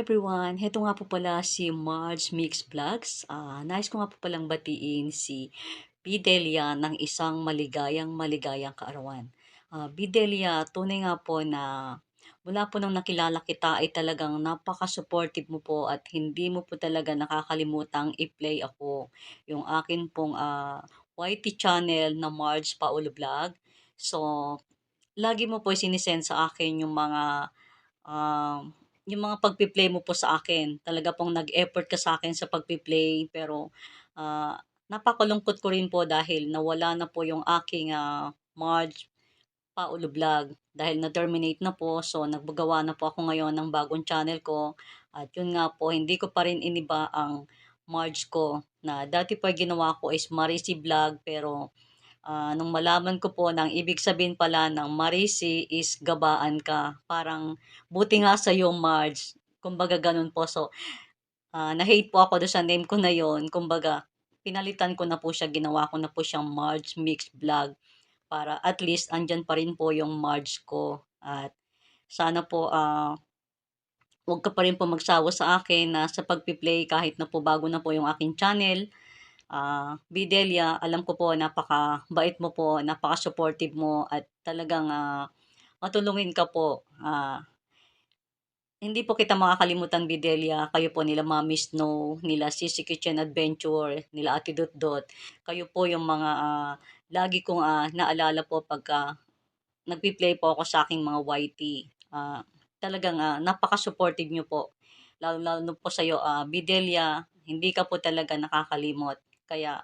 everyone! Heto nga po pala si Marge Mix Vlogs. Ah, nais ko nga po palang batiin si Bidelia ng isang maligayang maligayang kaarawan. Ah, Bidelia, tunay nga po na mula po nang nakilala kita ay talagang napaka-supportive mo po at hindi mo po talaga nakakalimutang i-play ako yung akin pong ah, YT channel na Marge Paulo Vlog. So, lagi mo po sinisend sa akin yung mga um, yung mga pagpi-play mo po sa akin. Talaga pong nag-effort ka sa akin sa pagpi-play pero ah, napakalungkot ko rin po dahil nawala na po yung aking ah, Marge Paulo Vlog dahil na-terminate na po. So, nagbagawa na po ako ngayon ng bagong channel ko. At yun nga po, hindi ko pa rin iniba ang Marge ko na dati pa ginawa ko is Marisi Vlog pero ah, nung malaman ko po na ibig sabihin pala ng Marisi is gabaan ka. Parang buti nga sa iyo Marge. Kumbaga ganun po. So, ah, na-hate po ako doon sa name ko na yon. Kumbaga, pinalitan ko na po siya, ginawa ko na po siyang Marge Mix Vlog para at least andyan pa rin po yung Marge ko. At sana po ah huwag ka pa rin po magsawa sa akin na sa pagpi-play kahit na po bago na po yung aking channel. Ah, Bidelia, alam ko po napaka-bait mo po, napaka-supportive mo at talagang ah, matulungin ka po. Ah, hindi po kita makakalimutan, Bidelia. Kayo po nila Mami Snow, nila Sisi Kitchen Adventure, nila Ate Dot Dot. Kayo po yung mga ah, lagi kong ah, naalala po pagka nagpi-play po ako sa aking mga YT. Ah, talagang ah, napaka-supportive nyo po. Lalo-lalo po sa iyo, ah, Bidelia, hindi ka po talaga nakakalimot. Kaya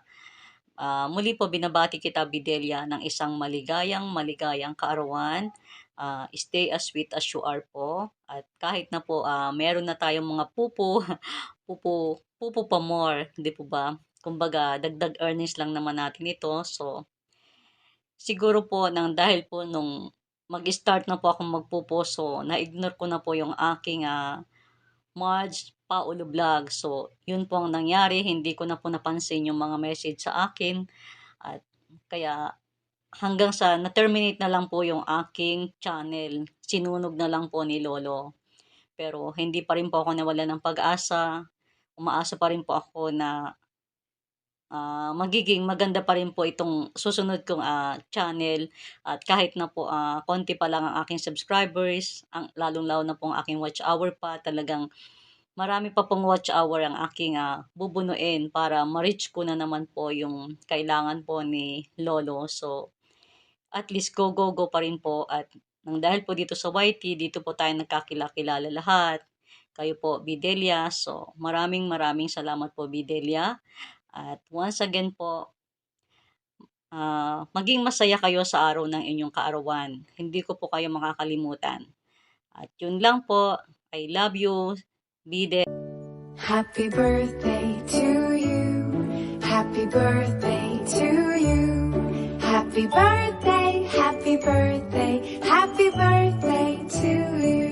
ah, muli po binabati kita, Bidelia, ng isang maligayang maligayang kaarawan. Ah, stay as sweet as you are po. At kahit na po ah, meron na tayong mga pupo, pupo, pupo pa more, di po ba? Kumbaga, dagdag earnings lang naman natin ito. So, siguro po nang dahil po nung mag-start na po akong magpupo, so na-ignore ko na po yung aking ah, Marge Paulo Vlog. So, yun po ang nangyari. Hindi ko na po napansin yung mga message sa akin. At kaya hanggang sa na-terminate na lang po yung aking channel. Sinunog na lang po ni Lolo. Pero hindi pa rin po ako nawala ng pag-asa. Umaasa pa rin po ako na ah, magiging maganda pa rin po itong susunod kong ah, channel. At kahit na po ah, konti pa lang ang aking subscribers, ang, lalong-lalo na po ang aking watch hour pa, talagang marami pa pong watch hour ang aking ah, bubunuin para ma-reach ko na naman po yung kailangan po ni Lolo. So, at least go, go, go pa rin po. At nang dahil po dito sa YT, dito po tayo nagkakilala lahat. Kayo po, Bidelia. So, maraming maraming salamat po, Bidelia. At once again po, ah, maging masaya kayo sa araw ng inyong kaarawan. Hindi ko po kayo makakalimutan. At yun lang po. I love you. Bide. Happy birthday to you. Happy birthday to you. Happy birthday, happy birthday, happy birthday to you.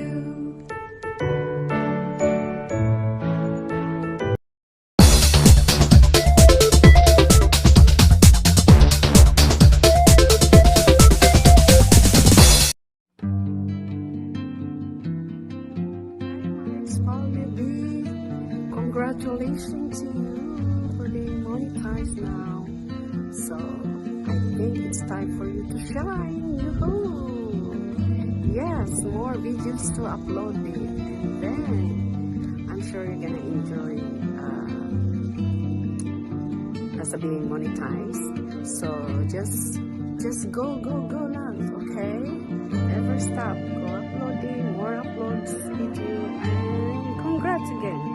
Sure you're gonna enjoy uh, as being monetized. So, just, just go, go, go lang, okay? Never stop. Go uploading, more uploads, video, and congrats again.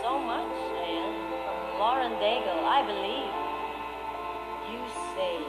So much. And from Lauren Daigle, I believe you say